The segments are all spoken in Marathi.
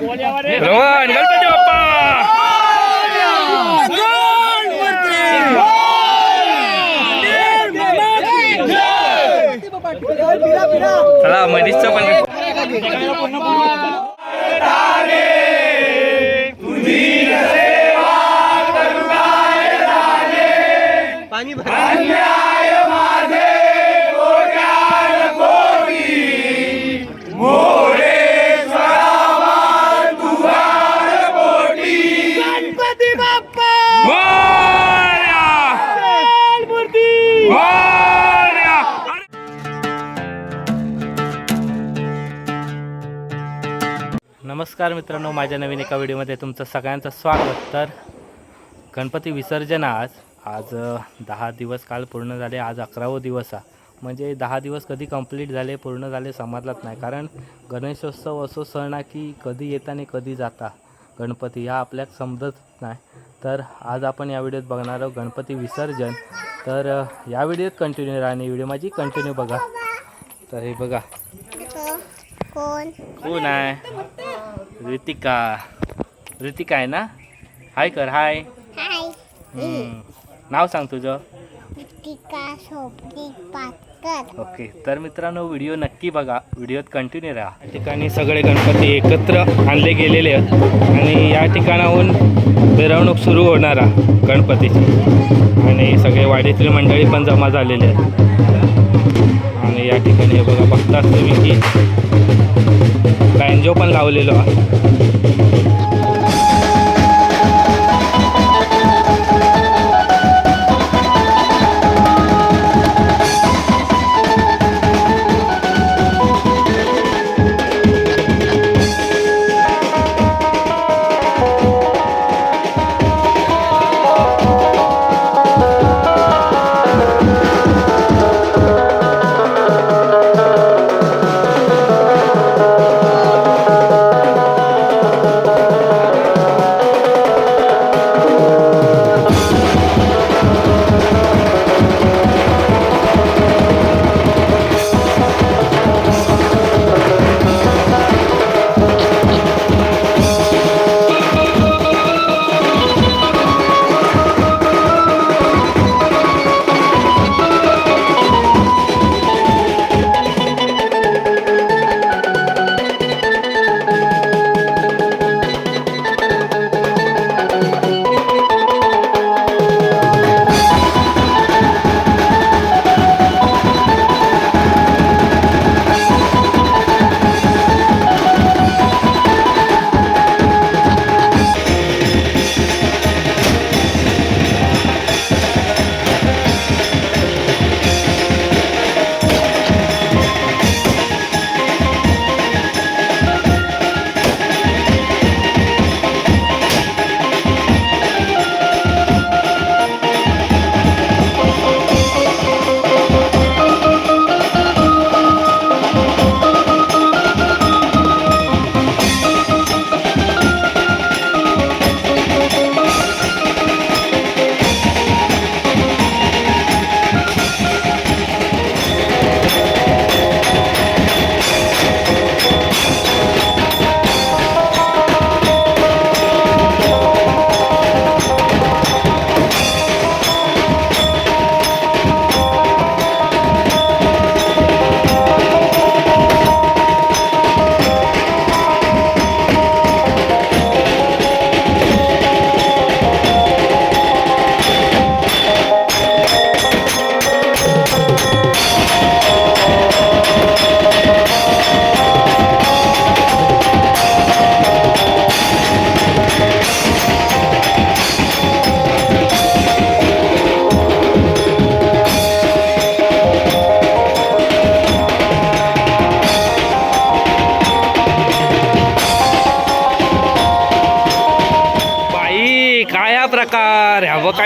रोहन गणपती बाप्पा चला मनीषचं पण गणपती नमस्कार मित्रांनो माझ्या नवीन एका व्हिडिओमध्ये तुमचं सगळ्यांचं स्वागत. तर गणपती विसर्जन आज. आज दहा दिवस काल पूर्ण झाले आज अकरावं दिवस हा. म्हणजे दहा दिवस कधी कंप्लीट झाले पूर्ण झाले समजलाच नाही. कारण गणेशोत्सव असो सण हा की कधी येता आणि कधी जाता गणपती हा आपल्याक समजत नाही. तर आज आपण या व्हिडिओत बघणार आहोत गणपती विसर्जन. तर या व्हिडिओत कंटिन्यू राहा आणि व्हिडिओ माझी कंटिन्यू बघा. तर हे बघा. कोण? कोण आहे? ऋतिका ऋतिका आहे ना? हाय कर हाय. नाव सांग तुझं. ओके तर मित्रांनो व्हिडिओ नक्की बघा. व्हिडिओत कंटिन्यू राहा. या ठिकाणी सगळे गणपती एकत्र आणले गेलेले आहेत. आणि या ठिकाणाहून मिरवणूक सुरू होणार आहे गणपतीची. आणि सगळे वाडीतील मंडळी पण जमा झालेले आहेत. आणि या ठिकाणी बघा बघताच तुम्ही की बँजो पण लावलेलो आहे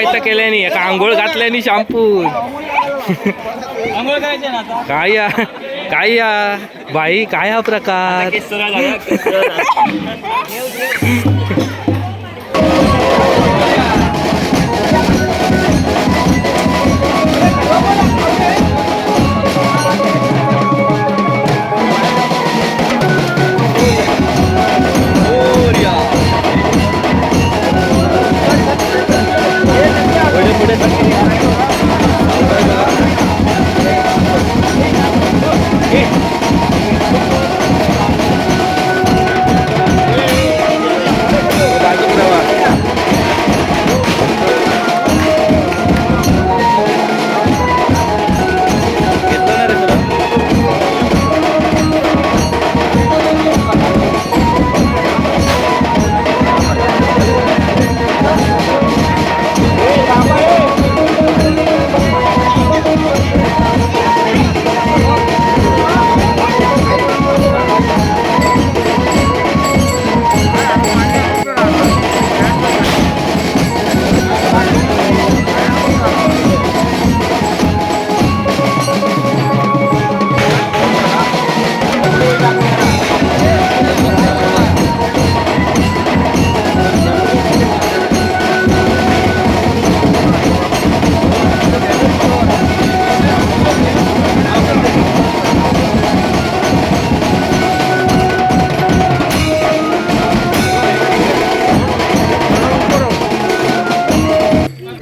तर केल्यानी एका आंघोळ घातल्यानी शॅम्पू काय या काय या बाई काय हा प्रकार ブルブルだ。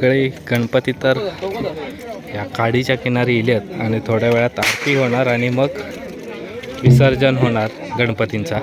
सगळे गणपती तर या काडीच्या किनारी इलेत आणि थोड्या वेळात आरती होणार आणि मग विसर्जन होणार गणपतींचा.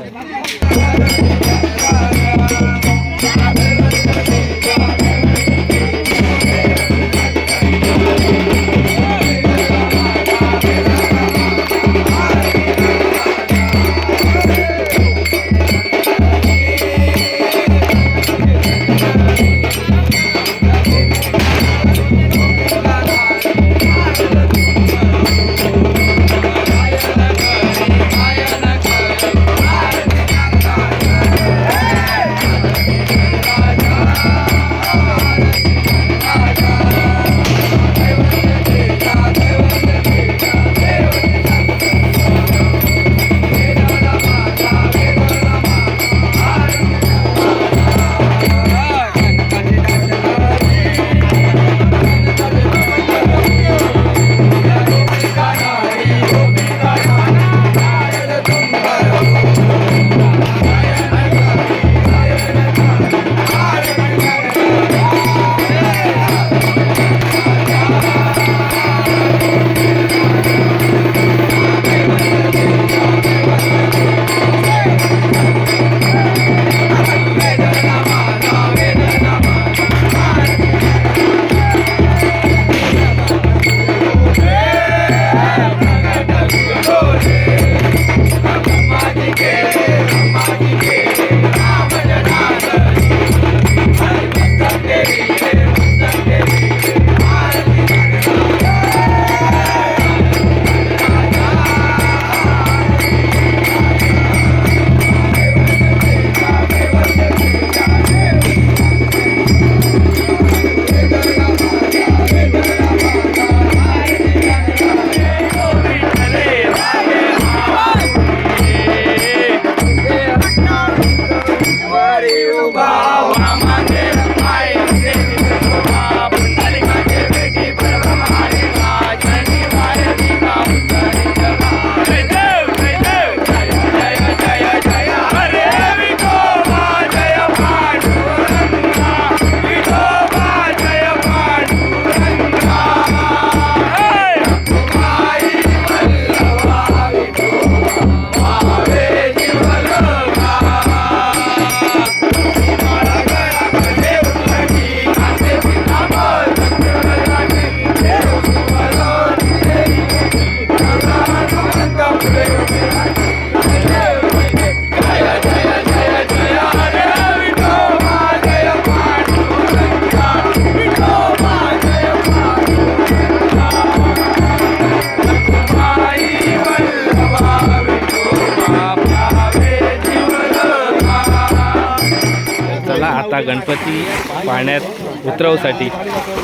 गणपती पाण्यात उतरवसाठी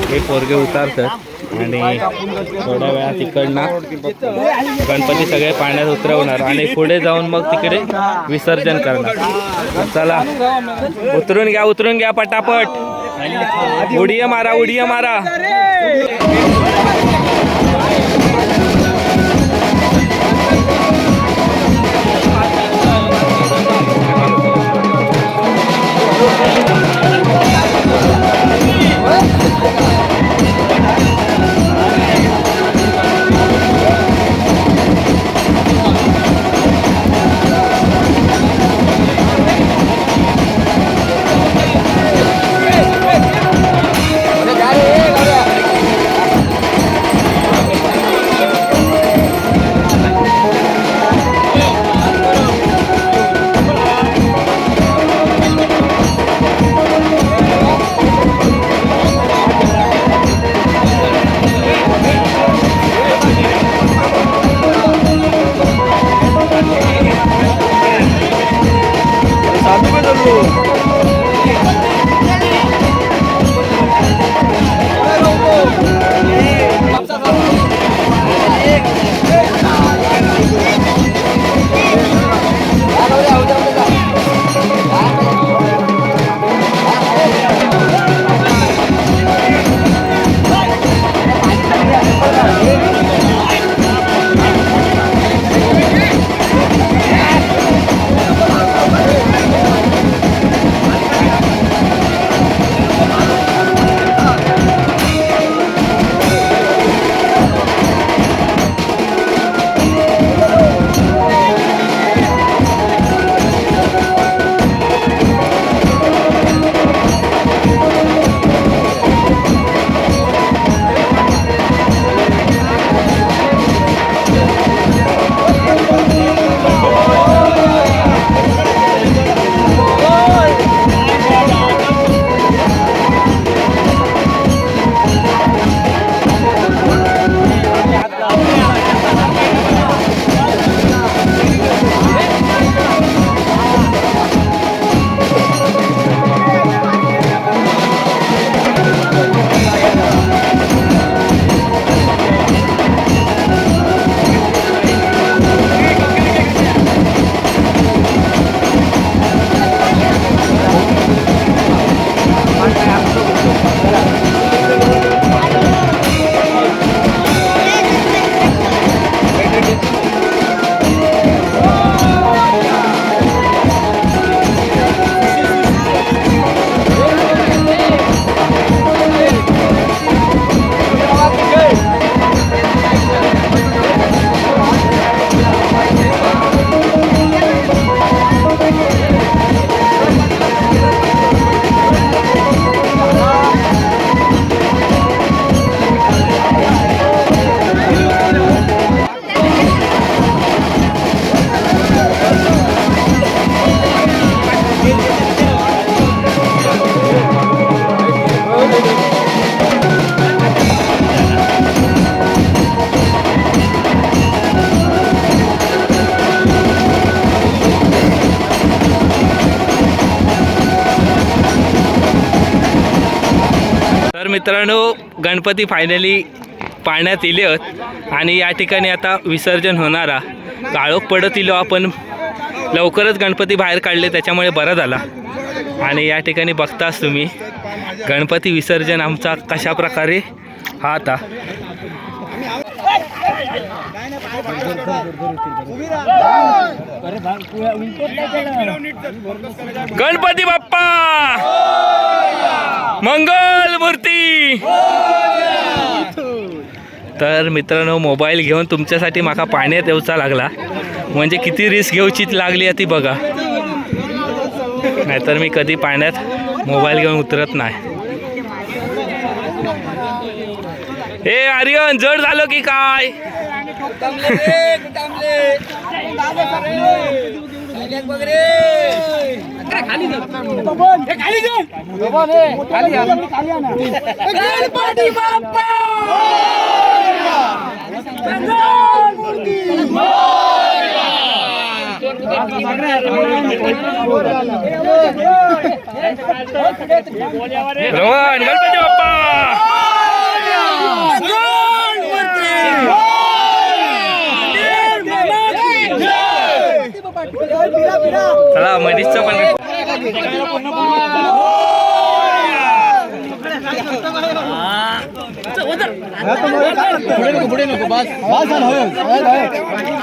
हे पोरगे उतारतात आणि थोड्या वेळात तिकडनं गणपती सगळे पाण्यात उतरवणार आणि पुढे जाऊन मग तिकडे विसर्जन करणार. चला उतरून घ्या उतरून घ्या पटापट. उडिया मारा उडिया मारा. मित्रांनो गणपती फायनली पाण्यात येले आहेत आणि या ठिकाणी आता विसर्जन होणारा काळोख पडत इलो आपण लवकरच गणपती बाहेर काढले त्याच्यामुळे बरं झाला. आणि या ठिकाणी बघताच तुम्ही गणपती विसर्जन आमचा कशा प्रकारे हा आता गणपती बाप्पा! मंगल मूर्ती! तर मित्रांनो मोबाईल घेऊन तुमच्यासाठी माका पाण्यात येऊचा लागला. म्हणजे किती रिस्क घेऊची लागली आहे ती बघा. नाहीतर मी कधी पाण्यात मोबाईल घेऊन उतरत नाही. ए आर्यन जड झालं की काय रोहन गणपती बाप्पा चला मनीषचं पण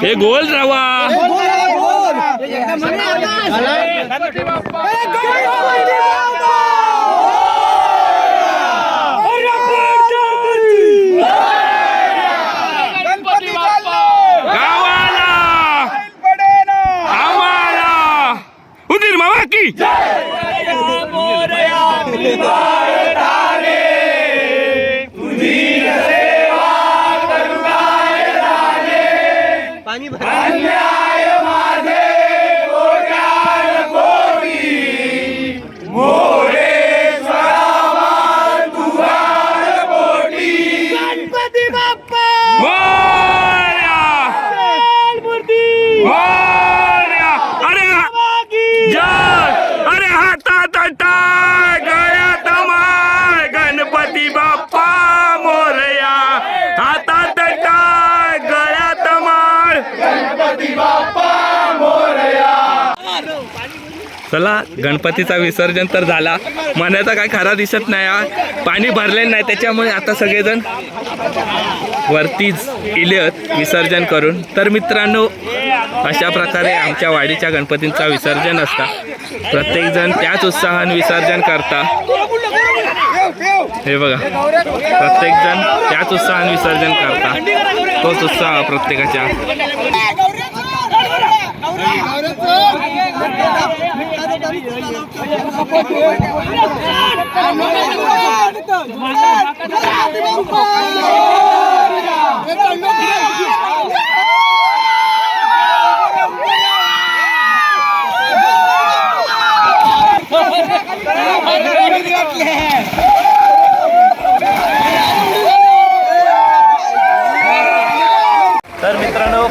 हे गोल रावा गावाला की मोरया! बाप्पा मोरया. हातात टाय गळ्यात माळ चला गणपतीचा विसर्जन तर झाला. मनाचा काय खरा दिसत नाही हा. पाणी भरले नाही त्याच्यामुळे आता सगळेजण वरतीच इलेत विसर्जन करून. तर मित्रांनो अशा प्रकारे आमच्या वाडीच्या गणपतींचा विसर्जन असता. प्रत्येकजण त्याच उत्साहाने विसर्जन करता. हे बघा प्रत्येकजण त्याच उत्साहाने विसर्जन करता. तोच उत्साह प्रत्येकाच्या. तर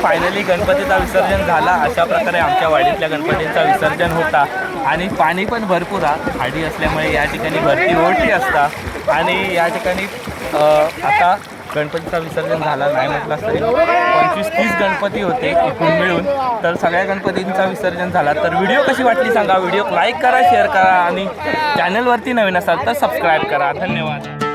फायनली गणपतीचा विसर्जन झाला. अशा प्रकारे आमच्या वाडीतल्या गणपतींचा विसर्जन होता. आणि पाणी पण भरपूर आहे खाडी असल्यामुळे या ठिकाणी भरती ओढती असता आणि या ठिकाणी आता गणपतीचा विसर्जन झाला. नाही म्हटला तरी पंचवीस तीस गणपती होते एकूण मिळून. तर सगळ्या गणपतींचा विसर्जन झाला. तर व्हिडिओ कशी वाटली सांगा. व्हिडिओ लाईक करा शेअर करा आणि चॅनलवरती नवीन असाल तर सबस्क्राईब करा. धन्यवाद.